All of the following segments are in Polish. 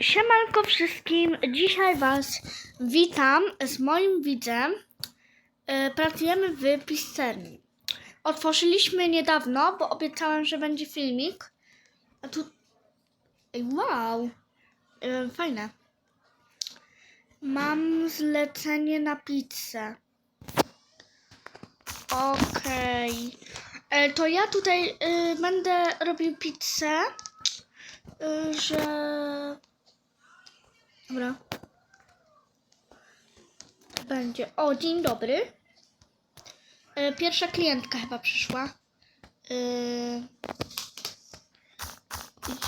Siemanko wszystkim, dzisiaj Was witam z moim widzem. E, Pracujemy w pizzerni. Otworzyliśmy niedawno, bo obiecałem, że będzie filmik. A tu... Wow! E, Fajne. Mam zlecenie na pizzę. Okej. E, To ja tutaj będę robił pizzę, że... Dobra. Będzie. O, dzień dobry. E, Pierwsza klientka chyba przyszła. E,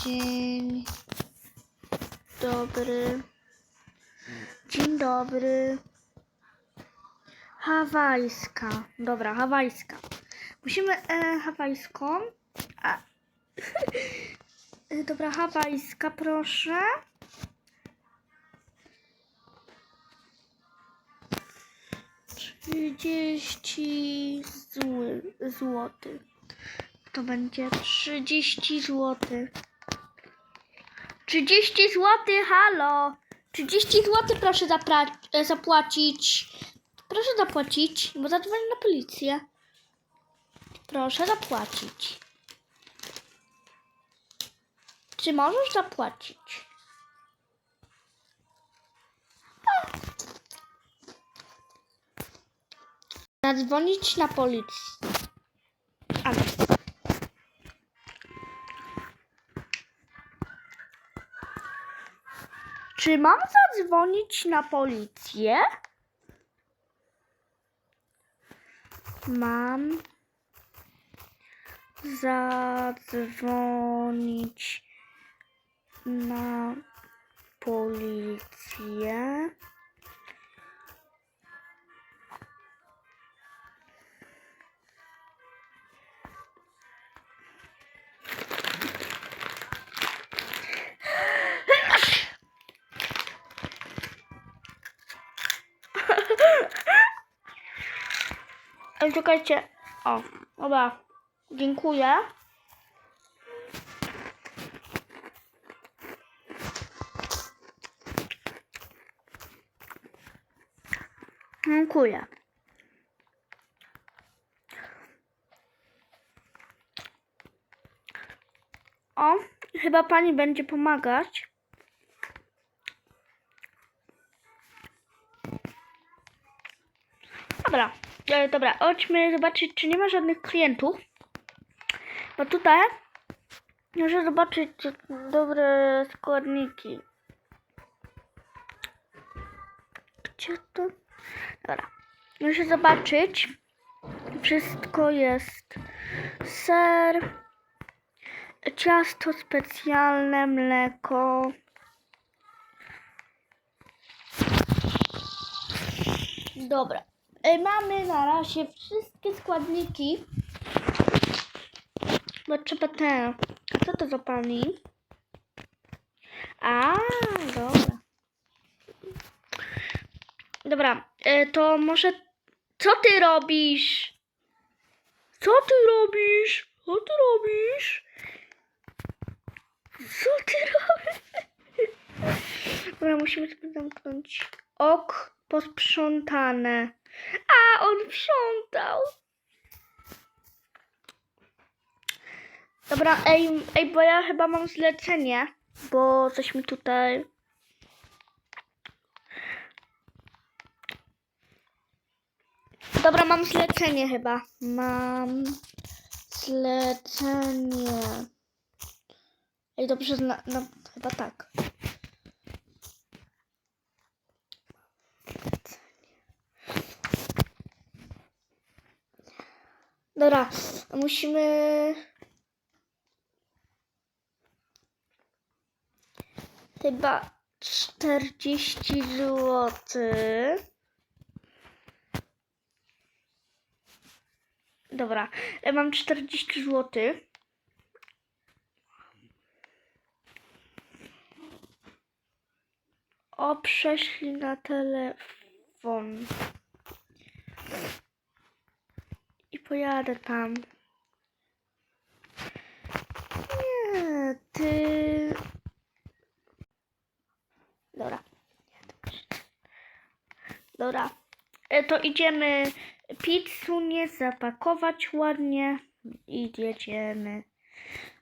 Dzień dobry. Dzień dobry. Hawajska. Dobra, hawajska. Musimy e, hawajską. A. E, Dobra, hawajska, proszę. Trzydzieści zł, złotych. To będzie trzydzieści złotych. Trzydzieści złotych, halo! Trzydzieści złotych proszę e, zapłacić. Proszę zapłacić, bo zadzwonię na policję. Proszę zapłacić. Czy możesz zapłacić? Zadzwonić na policję. Czy mam zadzwonić na policję? Mam zadzwonić na policję. Ej, czekajcie. O, dobra. Dziękuję. Dziękuję. O, chyba pani będzie pomagać. Dobra, e, dobra, chodźmy zobaczyć, czy nie ma żadnych klientów. Bo tutaj muszę zobaczyć dobre składniki. Gdzie to? Dobra, muszę zobaczyć. Wszystko jest. Ser, ciasto specjalne, mleko. Dobra. E, Mamy na razie wszystkie składniki. Bo trzeba te. A co to za pani? A, dobra. Dobra, e, to może. Co ty robisz? Co ty robisz? Co ty robisz? Co ty robisz? Dobra, musimy sobie zamknąć. Ok, posprzątane. A, on sprzątał. Dobra, ej, ej, bo ja chyba mam zlecenie, bo coś mi tutaj... Dobra, mam zlecenie chyba. Mam zlecenie. Ej, dobrze, zna, no, chyba tak. Dobra, musimy. Chyba 40 zł. Dobra, ja mam 40 zł. O, prześlij na telefon i pojadę tam. Nie, ty... Dobra. Dobra. E, to idziemy pizzunie zapakować ładnie i jedziemy.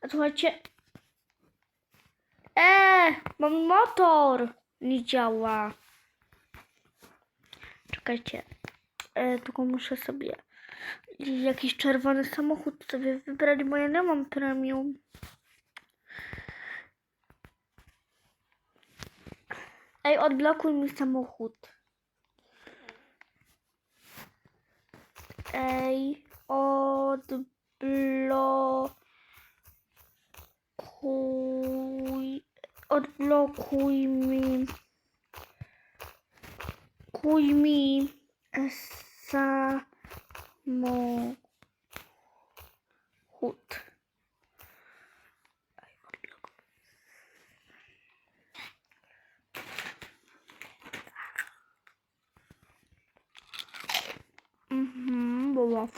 A słuchajcie... Eee, mam motor! Nie działa. Czekajcie. E, tylko muszę sobie jakiś czerwony samochód sobie wybrać, bo ja nie mam premium. Ej, odblokuj mi samochód. Ej, odblokuj, odblokuj mi, kuj mi samochód. Odblokuj. Mhm, było.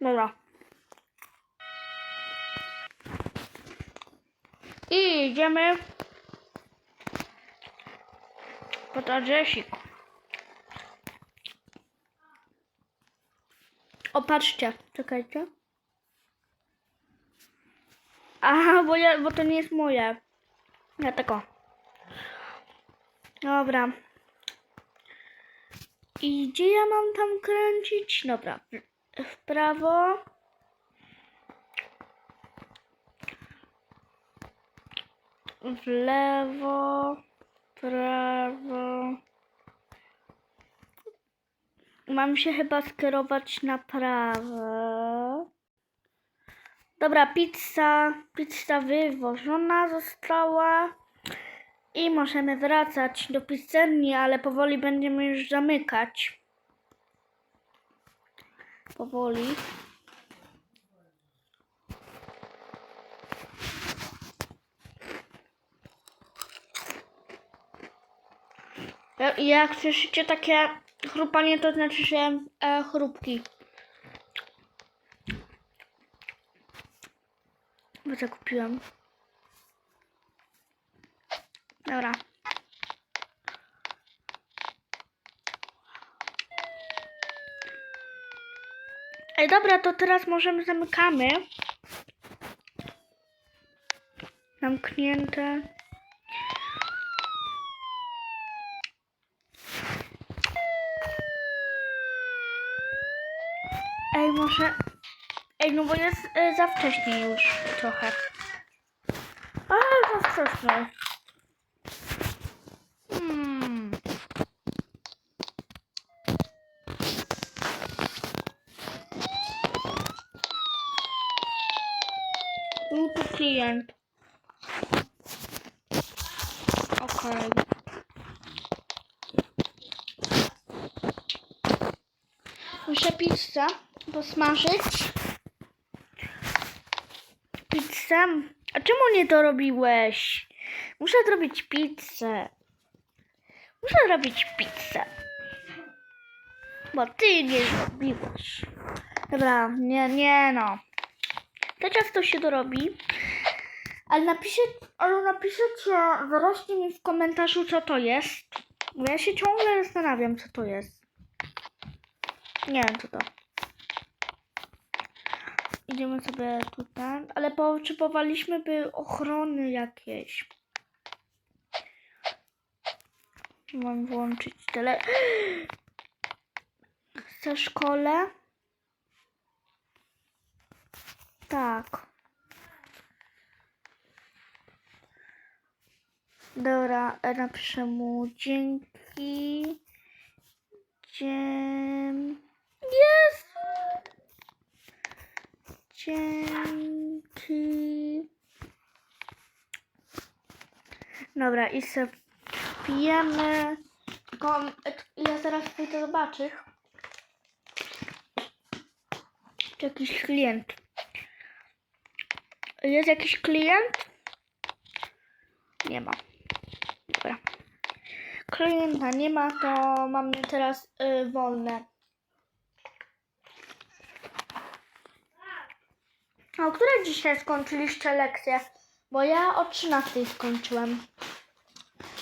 Dobra. I idziemy pod adresik. O, patrzcie, czekajcie. Aha, bo, ja, bo to nie jest moje. Ja tako. Dobra. I gdzie ja mam tam kręcić? Dobra. W prawo. W lewo. Prawo. Mam się chyba skierować na prawo. Dobra, pizza. Pizza wywożona została. I możemy wracać do pizzerni, ale powoli będziemy już zamykać. Powoli. Ja- Jak słyszycie takie chrupanie, to znaczy, że e, chrupki. Bo zakupiłam. Dobra. Ej, dobra, to teraz możemy zamykamy. Zamknięte. Może... Ej, no bo jest e, za wcześnie już trochę. A, za wcześnie. Hmm. Tu klient. Okej. Muszę pizzę posmażyć. Pizzę? A czemu nie to robiłeś? Muszę zrobić pizzę. Muszę robić pizzę. Bo ty nie zrobiłeś. Dobra, nie, nie no. To się dorobi. Ale napisze, ale napiszecie wyraźnie mi w komentarzu, co to jest. Bo ja się ciągle zastanawiam, co to jest. Nie wiem, co to. Idziemy sobie tutaj, ale potrzebowaliśmy by ochrony jakiejś. Mam włączyć tele. Chcę szkole? Tak. Dobra, napiszę mu dzięki. Dziem... Jezu! Dzięki. Dobra, i sobie pijemy. Tylko ja zaraz pójdę zobaczyć. Czy jakiś klient. Jest jakiś klient? Nie ma. Dobra. Klienta nie ma, to mamy teraz y, wolne. O której dzisiaj skończyliście lekcję? Bo ja o 13 skończyłem.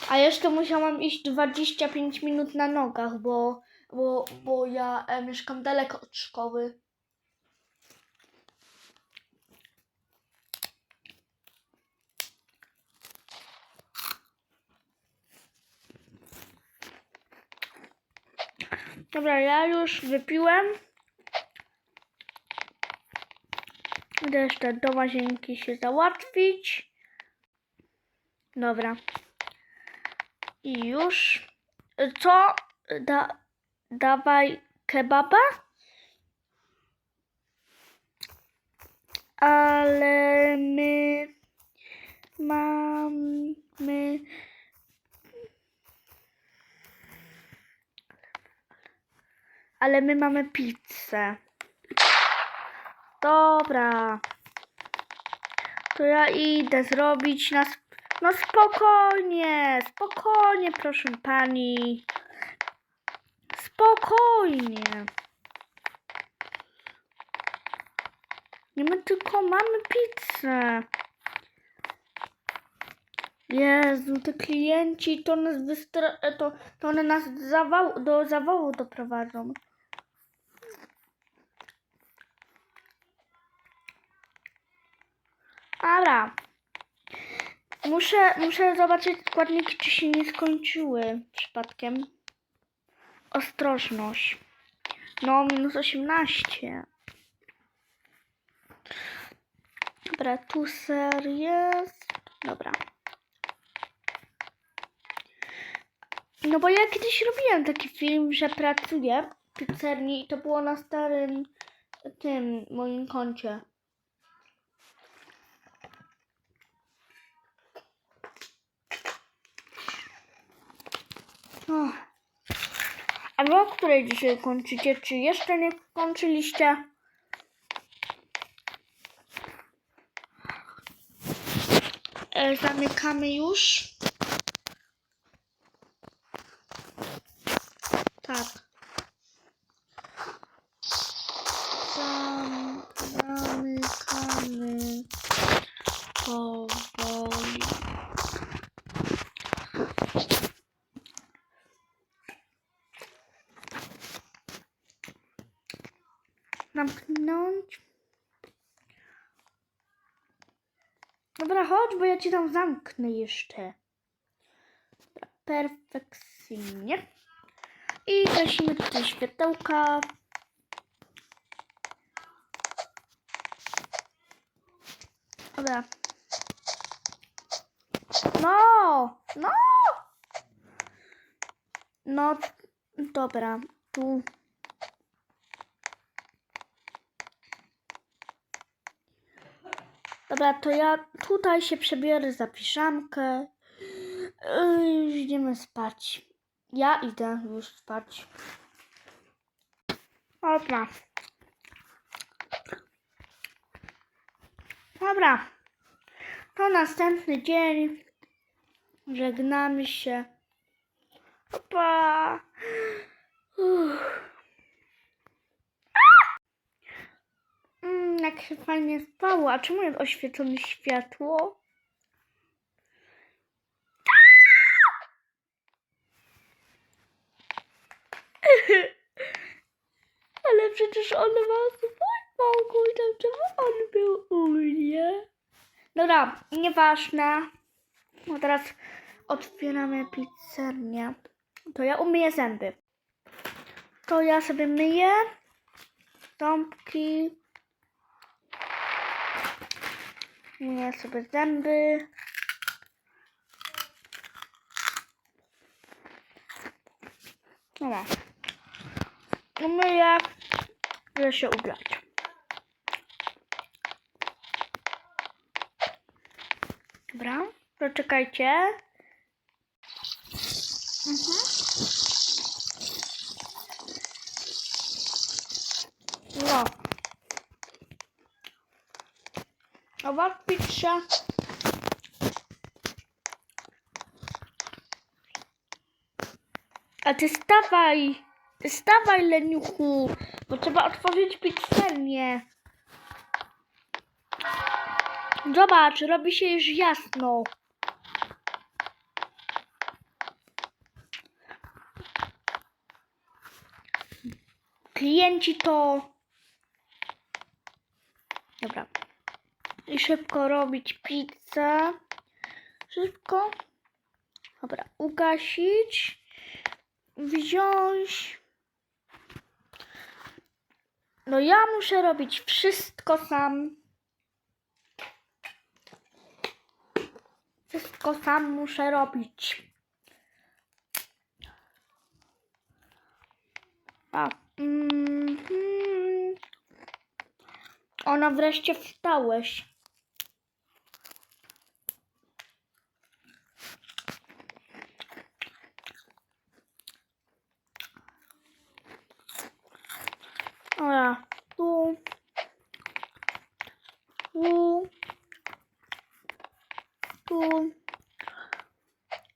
A jeszcze musiałam iść 25 minut na nogach, bo, bo, bo ja e, mieszkam daleko od szkoły. Dobra, ja już wypiłem. Jeszcze do łazienki się załatwić. Dobra. I już. Co? Da, dawaj kebaba? Ale my mamy. Ale my mamy pizzę. Dobra. To ja idę zrobić na. sp- No spokojnie, spokojnie, proszę pani. Spokojnie. Nie my tylko mamy pizzę. Jezu, te klienci to nas wystra... to, to one nas zawał... do zawału doprowadzą. Dobra. Muszę, muszę zobaczyć składniki, czy się nie skończyły przypadkiem. Ostrożność. No, minus 18. Dobra, tu ser jest. Dobra. No bo ja kiedyś robiłem taki film, że pracuję w pizzerni i to było na starym tym moim koncie. A wy o której dzisiaj kończycie? Czy jeszcze nie kończyliście? E, zamykamy już. Tak. Zam, zamykamy powoli. Zamknąć. Dobra, chodź, bo ja ci tam zamknę jeszcze. Perfekcyjnie. I gasimy tutaj światełka. Dobra. No! No! No, dobra. Tu. Dobra, to ja tutaj się przebiorę za piżamkę. Yy, idziemy spać. Ja idę już spać. Dobra. Dobra. To następny dzień. Żegnamy się. Pa. Uff. Jak się fajnie spało. A czemu jest oświetlone światło? Ale przecież on ma pokój, tam czemu on był u mnie? Dobra, nieważne. No teraz otwieramy pizzernię. To ja umyję zęby. To ja sobie myję ząbki. Myję sobie zęby. Dobra. Umyję. Idę się ubrać. Dobra, poczekajcie. Mhm. var pizza. A ty stawaj! Ty stawaj, leniuchu! Bo trzeba otworzyć pizzernię. Zobacz, robi się już jasno. Klienci to... Szybko robić pizzę. Szybko. Dobra, ugasić. Wziąć. No ja muszę robić wszystko sam. Wszystko sam muszę robić. A. mhm. Ona wreszcie wstałeś. Dobra, tu. Tu. Tu.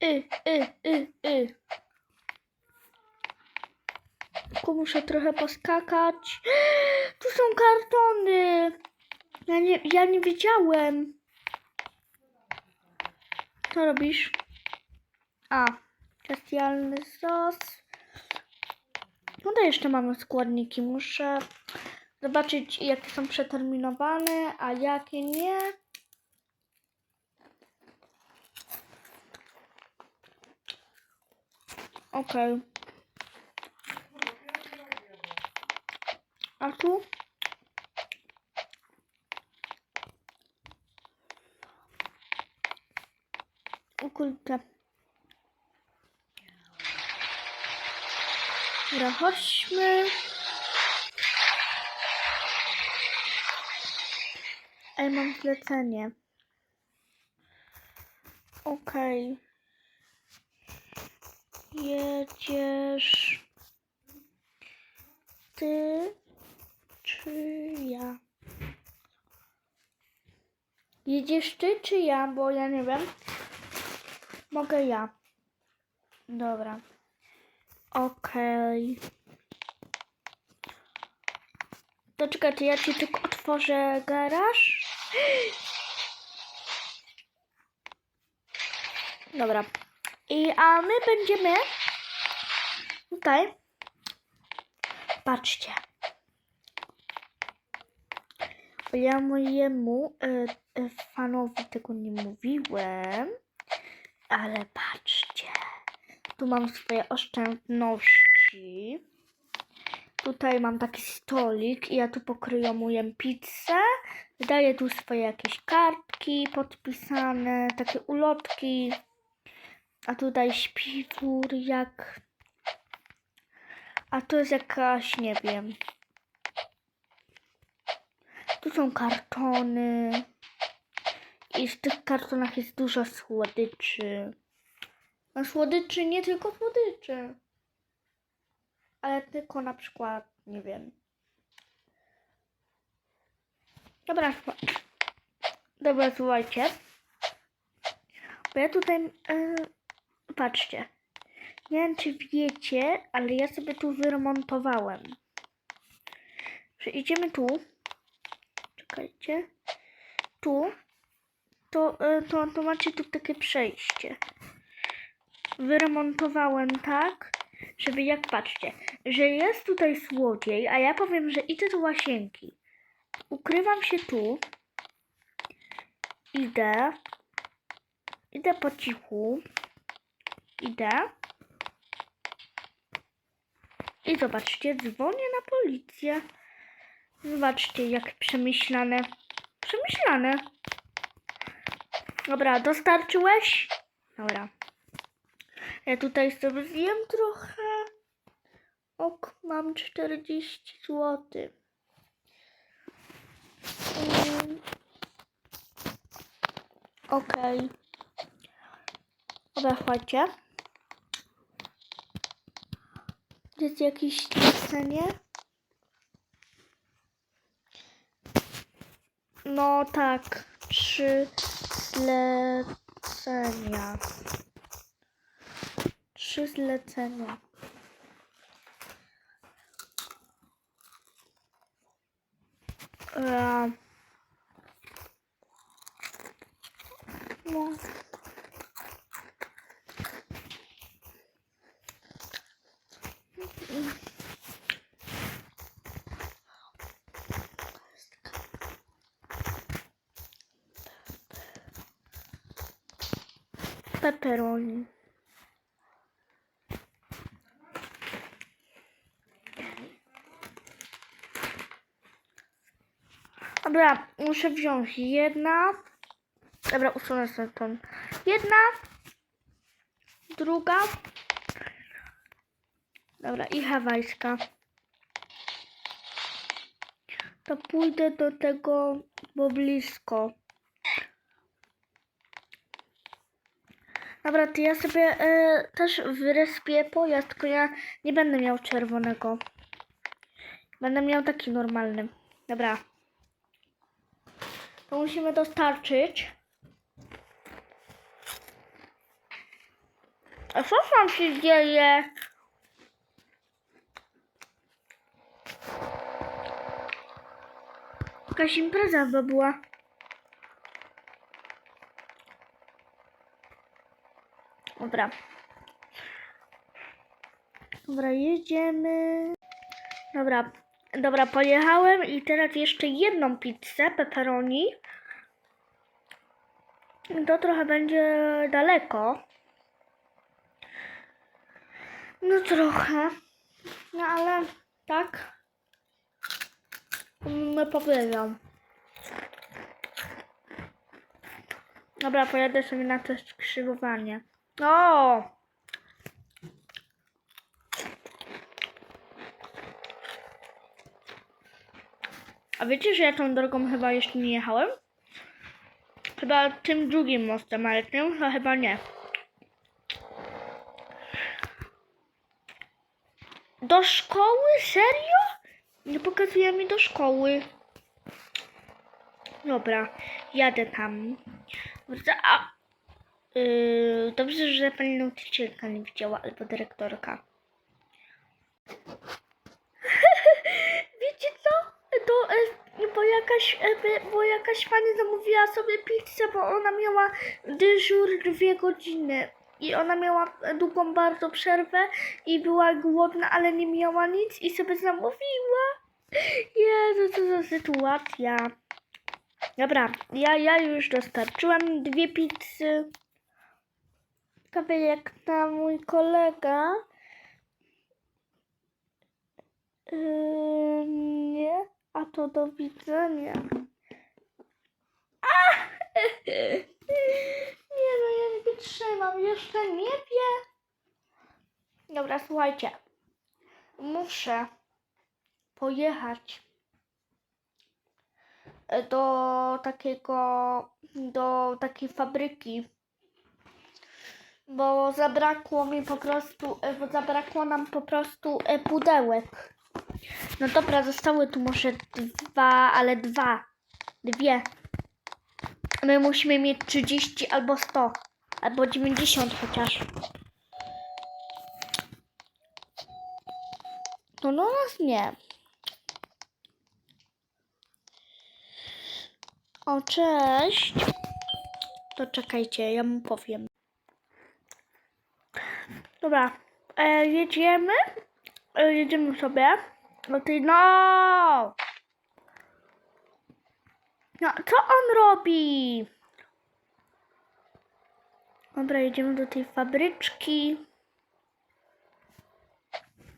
Y, y, y, y. Tylko muszę trochę poskakać. Tu są kartony. Ja nie, ja nie wiedziałem. Co robisz? A, specjalny sos. No to jeszcze mamy składniki. Muszę zobaczyć, jakie są przeterminowane, a jakie nie. Okej. A tu? O Dobra, chodźmy. Ej, mam zlecenie. Okej. Jedziesz. Ty czy ja? Jedziesz ty czy ja? Bo ja nie wiem. Mogę ja. Dobra. Okej. To czekajcie, ja ci tylko otworzę garaż. Dobra. I a my będziemy tutaj. Patrzcie. Bo ja mojemu e, e, fanowi tego nie mówiłem. Ale patrzcie. Tu mam swoje oszczędności. Tutaj mam taki stolik i ja tu pokryjomuję pizzę. Daję tu swoje jakieś kartki podpisane, takie ulotki. A tutaj śpiwór jak... A tu jest jakaś, nie wiem. Tu są kartony. I w tych kartonach jest dużo słodyczy. No słodyczy, nie tylko słodyczy. Ale tylko na przykład, nie wiem. Dobra, dobra, słuchajcie. Bo ja tutaj, e, patrzcie. Nie wiem, czy wiecie, ale ja sobie tu wyremontowałem. Idziemy tu. Czekajcie. Tu. To, e, to, to macie tu takie przejście. Wyremontowałem tak, żeby jak patrzcie, że jest tutaj złodziej, a ja powiem, że idę do łazienki. Ukrywam się tu. Idę. Idę po cichu. Idę. I zobaczcie, dzwonię na policję. Zobaczcie, jak przemyślane. Przemyślane. Dobra, dostarczyłeś? Dobra. Ja tutaj sobie zjem trochę. Ok, mam 40 zł. Okej. Dobra, chodźcie. Jest jakieś zlecenie? No tak, trzy zlecenia trzy zlecenia. Eee. No. Pepperoni. Dobra, muszę wziąć jedna. Dobra, usunę sobie tą. Jedna. Druga. Dobra, i hawajska. To pójdę do tego, bo blisko. Dobra, to ja sobie e, też wyrespię pojazd, tylko ja nie będę miał czerwonego. Będę miał taki normalny. Dobra. To musimy dostarczyć. A co tam się dzieje? Jakaś impreza chyba była. Dobra. Dobra, jedziemy. Dobra, dobra, pojechałem i teraz jeszcze jedną pizzę pepperoni. To trochę będzie daleko. No trochę. No ale tak. Nie powiedział. Dobra, pojadę sobie na to skrzyżowanie. O! A wiecie, że ja tą drogą chyba jeszcze nie jechałem? Chyba tym drugim mostem, ale tym chyba nie. Do szkoły? Serio? Nie pokazuje mi do szkoły. Dobra, jadę tam. A, yy, dobrze, że pani nauczycielka nie widziała, albo dyrektorka. To, e, bo jakaś, e, bo jakaś pani zamówiła sobie pizzę, bo ona miała dyżur dwie godziny. I ona miała długą bardzo przerwę i była głodna, ale nie miała nic i sobie zamówiła. Jezu, co za sytuacja. Dobra, ja, ja już dostarczyłam dwie pizzy. Ciekawe jak na mój kolega. Yy, nie, a to do widzenia. A! Nie no, ja nie wytrzymam, jeszcze nie. Dobra, słuchajcie. Muszę pojechać do takiego, do takiej fabryki, bo zabrakło mi po prostu, e, zabrakło nam po prostu e, pudełek. No dobra, zostały tu może dwa, ale dwa, dwie. My musimy mieć 30 albo 100, albo 90 chociaż. No no nas nie. O, cześć. To czekajcie, ja mu powiem. Dobra, e, jedziemy. E, jedziemy sobie. No ty, no! No, co on robi? Dobra, jedziemy do tej fabryczki.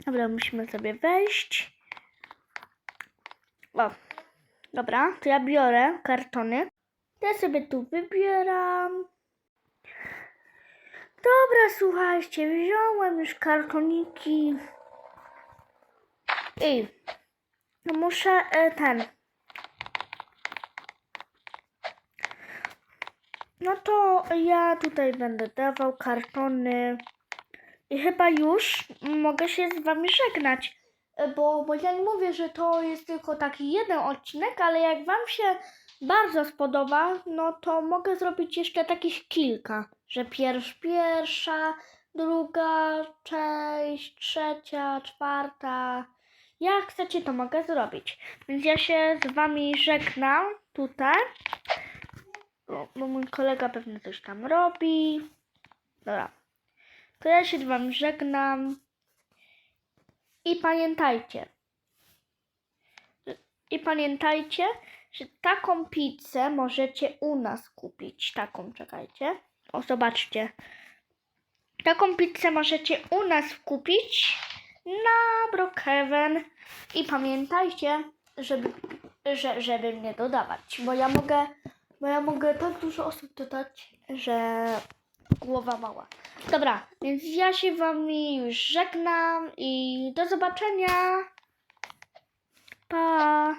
Dobra, musimy sobie wejść. O, dobra, to ja biorę kartony. Ja sobie tu wybieram. Dobra, słuchajcie, wziąłem już kartoniki. I muszę e, ten. No to ja tutaj będę dawał kartony. I chyba już mogę się z wami żegnać. E, Bo, bo ja nie mówię, że to jest tylko taki jeden odcinek, ale jak wam się bardzo spodoba, no to mogę zrobić jeszcze takich kilka. Że pierw, pierwsza, druga część, trzecia, czwarta. Jak chcecie, to mogę zrobić. Więc ja się z wami żegnam tutaj. Bo, bo mój kolega pewnie coś tam robi. Dobra. To ja się z wami żegnam. I pamiętajcie. I pamiętajcie, że taką pizzę możecie u nas kupić. Taką, czekajcie. O, zobaczcie. Taką pizzę możecie u nas kupić na Brookhaven. I pamiętajcie, żeby, że, żeby mnie dodawać, bo ja mogę, bo ja mogę tak dużo osób dodać, że głowa mała. Dobra, więc ja się wami już żegnam i do zobaczenia. Pa!